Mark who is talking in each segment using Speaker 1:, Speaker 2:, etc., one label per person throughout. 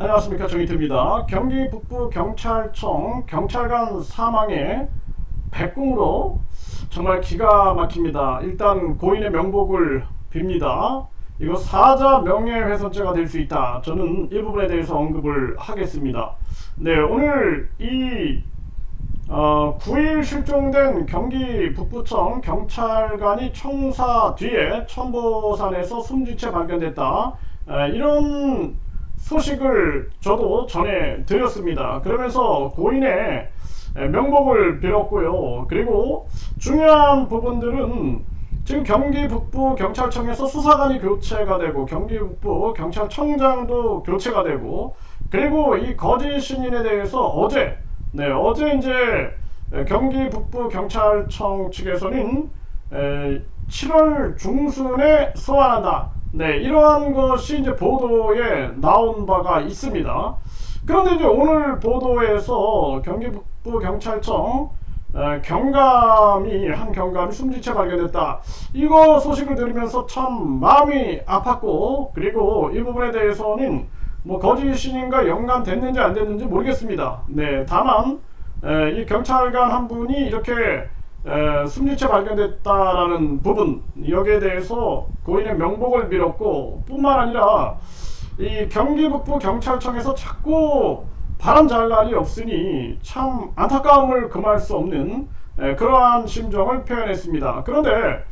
Speaker 1: 안녕하십니까 정희태입니다. 경기 북부 경찰청 경찰관 사망의 백궁으로 정말 기가 막힙니다. 일단 고인의 명복을 빕니다. 이거 사자 명예훼손죄가 될 수 있다. 저는 이 부분에 대해서 언급을 하겠습니다. 네, 오늘 이 어, 9일 실종된 경기 북부청 경찰관이 청사 뒤에 천보산에서 숨진 채 발견됐다. 에, 이런 소식을 저도 전해 드렸습니다. 그러면서 고인의 명복을 빌었고요. 그리고 중요한 부분들은 지금 경기 북부 경찰청에서 수사관이 교체가 되고 경기 북부 경찰청장도 교체가 되고 그리고 이 거짓 신인에 대해서 어제 네 어제 이제 경기 북부 경찰청 측에서는 7월 중순에 소환한다. 네, 이러한 것이 이제 보도에 나온 바가 있습니다. 그런데 이제 오늘 보도에서 경기 북부 경찰청 어, 경감이 한 경감이 숨진 채 발견됐다. 이거 소식을 들으면서 참 마음이 아팠고 그리고 이 부분에 대해서는 뭐 거짓 신인과 연관됐는지 안 됐는지 모르겠습니다. 네, 다만 에, 이 경찰관 한 분이 이렇게 채 발견됐다라는 부분 여기에 대해서 고인의 명복을 빌었고 뿐만 아니라 이 경기 북부 경찰청에서 자꾸 바람 잘 날이 없으니 참 안타까움을 금할 수 없는 에, 그러한 심정을 표현했습니다. 그런데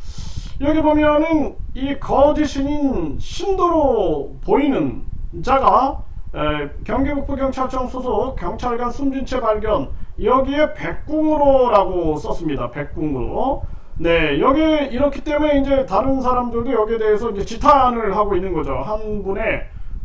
Speaker 1: 여기 보면은 이 거짓인 신도로 보이는 자가 에, 경기 북부 경찰청 소속 경찰관 숨진 채 발견 여기에 백궁으로라고 썼습니다. 백궁으로. 네, 여기 이렇기 때문에 이제 다른 사람들도 여기에 대해서 이제 지탄을 하고 있는 거죠. 한 분의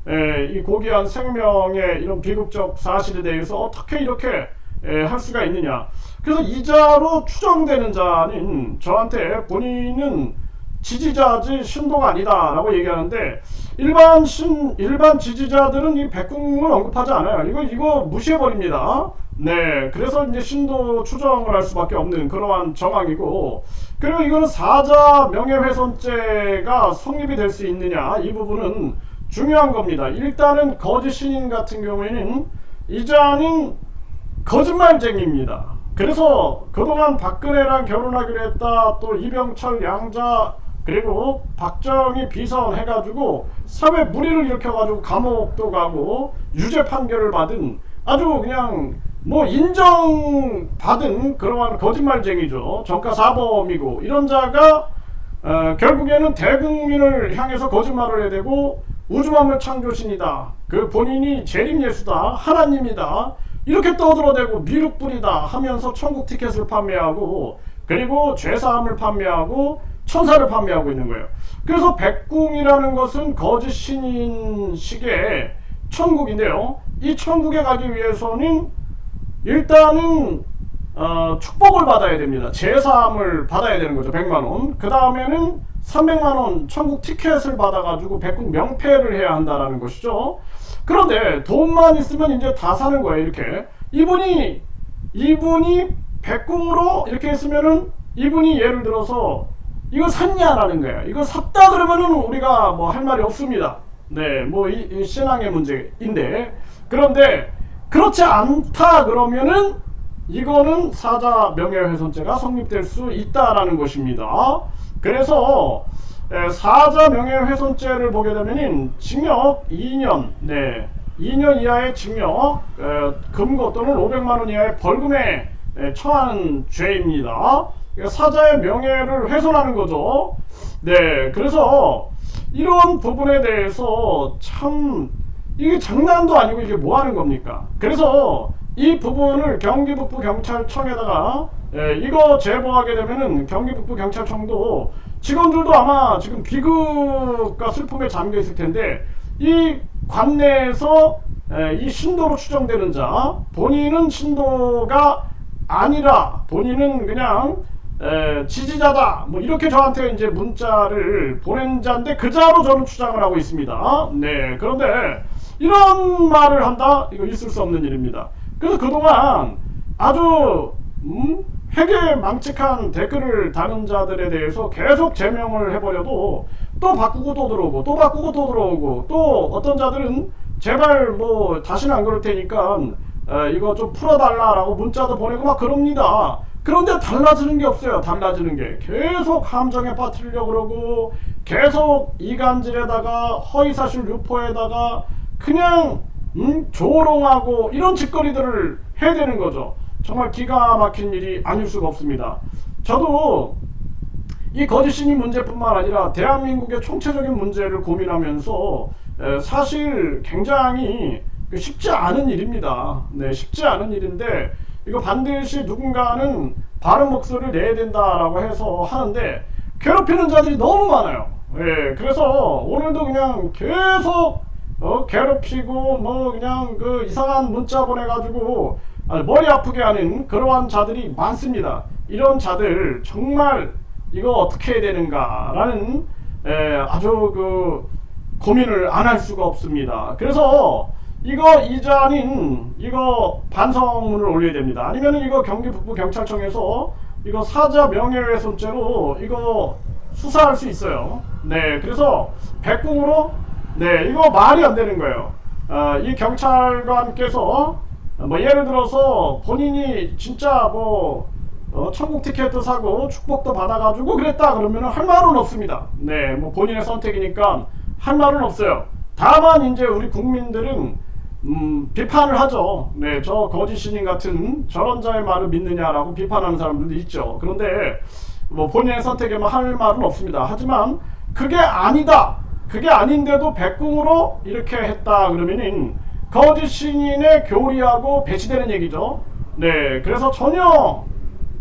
Speaker 1: 에, 이 고귀한 생명의 이런 비극적 사실에 대해서 어떻게 이렇게 에, 할 수가 있느냐. 그래서 이자로 추정되는 자는 저한테 본인은 지지자지 신도가 아니다라고 얘기하는데 일반 신 일반 지지자들은 이 백궁을 언급하지 않아요. 이거 이거 무시해 버립니다. 네, 그래서 이제 신도 추정을 할 수밖에 없는 그러한 정황이고 그리고 이거는 사자 명예훼손죄가 성립이 될 수 있느냐 이 부분은 중요한 겁니다. 일단은 거짓 신인 같은 경우에는 이자는 거짓말쟁이입니다. 그래서 그동안 박근혜랑 결혼하기로 했다 또 이병철 양자 그리고 박정희 비선 해가지고 사회 무리를 일으켜가지고 감옥도 가고 유죄 판결을 받은 아주 그냥 뭐 인정받은 그러한 거짓말쟁이죠. 정가 사범이고 이런 자가 어, 결국에는 대국민을 향해서 거짓말을 해대고 우주만물 창조신이다. 그 본인이 재림 예수다. 하나님이다. 이렇게 떠들어대고 미륵불이다 하면서 천국 티켓을 판매하고 그리고 죄사함을 판매하고 천사를 판매하고 있는 거예요. 그래서 백궁이라는 것은 거짓 신인식의 천국인데요. 이 천국에 가기 위해서는 일단은 어, 축복을 받아야 됩니다. 제사함을 받아야 되는 거죠. 100만 원. 그 다음에는 300만 원 천국 티켓을 받아가지고 백국 명패를 해야 한다라는 것이죠. 그런데 돈만 있으면 이제 다 사는 거예요. 이렇게 이분이 이분이 백궁으로 이렇게 했으면은 이분이 예를 들어서 이거 샀냐라는 거예요. 이거 샀다 그러면은 우리가 뭐 할 말이 없습니다. 네, 뭐 이, 이 신앙의 문제인데 그런데 그렇지 않다 그러면은 이거는 사자 명예훼손죄가 성립될 수 있다라는 것입니다. 그래서 사자 명예훼손죄를 보게 되면은 징역 2년, 네, 2년 이하의 징역, 금고 또는 500만 원 이하의 벌금에 처한 죄입니다. 사자의 명예를 훼손하는 거죠. 네, 그래서 이런 부분에 대해서 참 이게 장난도 아니고 이게 뭐 하는 겁니까? 그래서 이 부분을 경기 북부 경찰청에다가 예, 이거 제보하게 되면은 경기 북부 경찰청도 직원들도 아마 지금 비극과 슬픔에 잠겨 있을 텐데 이 관내에서 예, 이 신도로 추정되는 자 본인은 신도가 아니라 본인은 그냥 에, 지지자다 뭐 이렇게 저한테 이제 문자를 보낸 자인데 그 자로 저는 추정을 하고 있습니다. 네 그런데 이런 말을 한다? 이거 있을 수 없는 일입니다. 그래서 그동안 아주 음? 회계 망측한 댓글을 다는 자들에 대해서 계속 제명을 해버려도 또 바꾸고 또 들어오고 또 바꾸고 또 들어오고 또 어떤 자들은 제발 뭐 다시는 안 그럴 테니까 어, 이거 좀 풀어달라라고 문자도 보내고 막 그럽니다. 그런데 달라지는 게 없어요. 달라지는 게 계속 함정에 빠뜨리려 그러고 계속 이간질에다가 허위사실 유포에다가 그냥 음, 조롱하고 이런 짓거리들을 해야 되는 거죠. 정말 기가 막힌 일이 아닐 수가 없습니다. 저도 이 거짓 신이 문제뿐만 아니라 대한민국의 총체적인 문제를 고민하면서 에, 사실 굉장히 그 쉽지 않은 일입니다. 네, 쉽지 않은 일인데 이거 반드시 누군가는 바른 목소리를 내야 된다라고 해서 하는데 괴롭히는 자들이 너무 많아요. 예, 그래서 오늘도 그냥 계속 어, 괴롭히고 뭐 그냥 그 이상한 문자 보내가지고 아, 머리 아프게 하는 그러한 자들이 많습니다. 이런 자들 정말 이거 어떻게 해야 되는가라는 에, 아주 그 고민을 안 할 수가 없습니다. 그래서 이거 이자는 이거 반성문을 올려야 됩니다. 아니면은 이거 경기 북부 경찰청에서 이거 사자 명예훼손죄로 이거 수사할 수 있어요. 네, 그래서 백궁으로 네 이거 말이 안 되는 거예요. 어, 이 경찰관께서 뭐 예를 들어서 본인이 진짜 뭐 어, 천국 티켓도 사고 축복도 받아가지고 그랬다 그러면 할 말은 없습니다. 네, 뭐 본인의 선택이니까 할 말은 없어요. 다만 이제 우리 국민들은 음, 비판을 하죠. 네, 저 거짓 신인 같은 저런 자의 말을 믿느냐라고 비판하는 사람들도 있죠. 그런데 뭐 본인의 선택에만 할 말은 없습니다. 하지만 그게 아니다. 그게 아닌데도 백궁으로 이렇게 했다 그러면은 거짓 신인의 교리하고 배치되는 얘기죠. 네, 그래서 전혀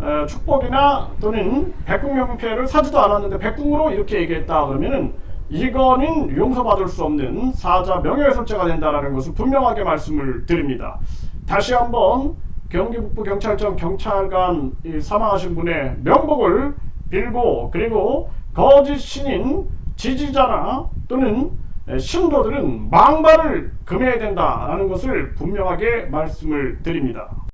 Speaker 1: 에, 축복이나 또는 백궁 명패를 사지도 않았는데 백궁으로 이렇게 얘기했다 그러면은 이거는 용서받을 수 없는 사자 명예훼손죄가 된다라는 것을 분명하게 말씀을 드립니다. 다시 한번 경기 북부 경찰청 경찰관 이 사망하신 분의 명복을 빌고 그리고 거짓 신인 지지자나 또는 에, 신도들은 망발을 금해야 된다라는 것을 분명하게 말씀을 드립니다.